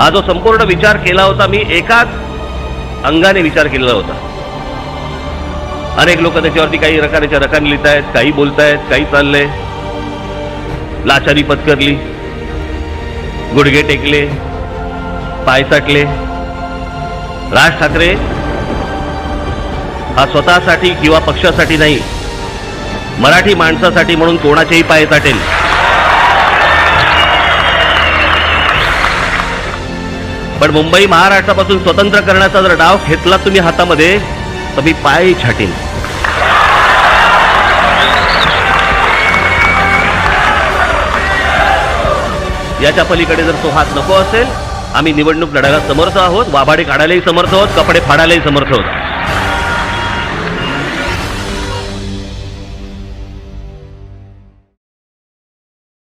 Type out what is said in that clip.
हा जो संपूर्ण विचार केला होता मी एकाच अंगाने विचार केलेला होता. अनेक लोक त्याच्यावरती काही रकानेच्या रकाने लिहित आहेत काही बोलतायत काही चाललंय. लाचारी पत्करली गुडघे टेकले पाय चाटले. राज ठाकरे हा स्वतःसाठी किंवा पक्षासाठी नाही मराठी माणसासाठी म्हणून कोणाचेही पाय चाटेल. पण मुंबई महाराष्ट्रापासून स्वतंत्र करण्याचा जर डाव घेतला तुम्ही हातामध्ये तर मी पाय छाटीन. याच्या पलीकडे जर तो हात नको असेल आम्ही निवडणूक लढायला समर्थ आहोत वाभाडे काढायलाही समर्थ आहोत कपडे फाडायलाही समर्थ आहोत.